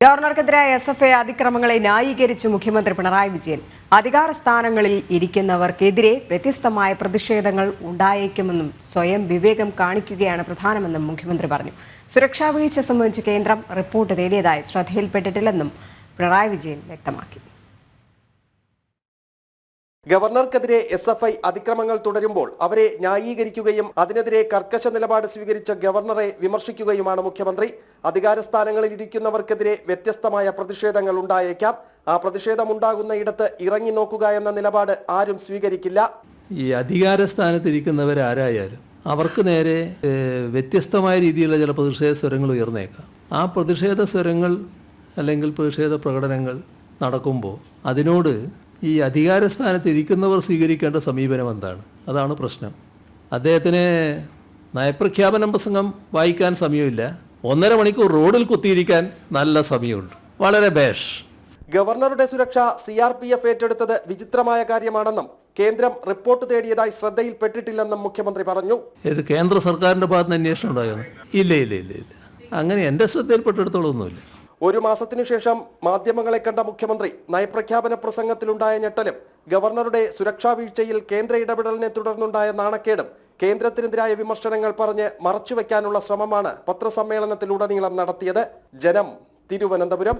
ഗവർണർക്കെതിരായ S F I അതിക്രമങ്ങളെ ന്യായീകരിച്ച് മുഖ്യമന്ത്രി പിണറായി വിജയൻ അധികാര സ്ഥാനങ്ങളിൽ ഇരിക്കുന്നവർക്കെതിരെ വ്യത്യസ്തമായ പ്രതിഷേധങ്ങൾ ഉണ്ടായേക്കുമെന്നും സ്വയം വിവേകം കാണിക്കുകയാണ് പ്രധാനമെന്നും മുഖ്യമന്ത്രി പറഞ്ഞു. സുരക്ഷാ വീഴ്ച സംബന്ധിച്ച് കേന്ദ്രം റിപ്പോർട്ട് തേടിയതായി ശ്രദ്ധയിൽപ്പെട്ടിട്ടില്ലെന്നും പിണറായി വിജയൻ വ്യക്തമാക്കി. ഗവർണർക്കെതിരെ എസ് എഫ് ഐ അതിക്രമങ്ങൾ തുടരുമ്പോൾ അവരെ ന്യായീകരിക്കുകയും അതിനെതിരെ കർക്കശ നിലപാട് സ്വീകരിച്ച ഗവർണറെ വിമർശിക്കുകയുമാണ് മുഖ്യമന്ത്രി. അധികാരസ്ഥാനങ്ങളിൽ ഇരിക്കുന്നവർക്കെതിരെ വ്യത്യസ്തമായ പ്രതിഷേധങ്ങൾ ഉണ്ടായേക്കാം. ആ പ്രതിഷേധമുണ്ടാകുന്ന ഇടത്ത് ഇറങ്ങി നോക്കുക എന്ന നിലപാട് ആരും സ്വീകരിക്കില്ല. ഈ അധികാര സ്ഥാനത്തിരിക്കുന്നവരാരായാലും അവർക്ക് നേരെ വ്യത്യസ്തമായ രീതിയിലുള്ള ചില പ്രതിഷേധ സ്വരങ്ങൾ ഉയർന്നേക്കാം. ആ പ്രതിഷേധ സ്വരങ്ങൾ അല്ലെങ്കിൽ പ്രതിഷേധ പ്രകടനങ്ങൾ നടക്കുമ്പോൾ അതിനോട് ഈ അധികാരസ്ഥാനത്ത് ഇരിക്കുന്നവർ സ്വീകരിക്കേണ്ട സമീപനം എന്താണ്? അതാണ് പ്രശ്നം. അദ്ദേഹത്തിന് നയപ്രഖ്യാപന പ്രസംഗം വായിക്കാൻ സമയമില്ല. ഒന്നര മണിക്കൂർ റോഡിൽ കുത്തിയിരിക്കാൻ നല്ല സമയമുണ്ട്. വളരെ ബേഷ്. ഗവർണറുടെ സുരക്ഷ സി ആർ പി എഫ് ഏറ്റെടുത്തത് വിചിത്രമായ കാര്യമാണെന്നും കേന്ദ്രം റിപ്പോർട്ട് തേടിയതായി ശ്രദ്ധയിൽപ്പെട്ടിട്ടില്ലെന്നും മുഖ്യമന്ത്രി പറഞ്ഞു. ഇത് കേന്ദ്ര സർക്കാരിന്റെ ഭാഗത്ത് നിന്ന് അന്വേഷണം ഉണ്ടായോ? ഇല്ല ഇല്ല ഇല്ല ഇല്ല. അങ്ങനെ എന്റെ ശ്രദ്ധയിൽപ്പെട്ടിടത്തോളമൊന്നുമില്ല ഒരു മാസത്തിനു ശേഷം മാധ്യമങ്ങളെ കണ്ട മുഖ്യമന്ത്രി നയപ്രഖ്യാപന പ്രസംഗത്തിലുണ്ടായ ഞെട്ടലും ഗവർണറുടെ സുരക്ഷാ വീഴ്ചയിൽ കേന്ദ്ര ഇടപെടലിനെ തുടർന്നുണ്ടായ നാണക്കേടും കേന്ദ്രത്തിനെതിരായ വിമർശനങ്ങൾ പറഞ്ഞ് മറച്ചുവെക്കാനുള്ള ശ്രമമാണ് പത്രസമ്മേളനത്തിലുടനീളം നടത്തിയത്. ജനം തിരുവനന്തപുരം.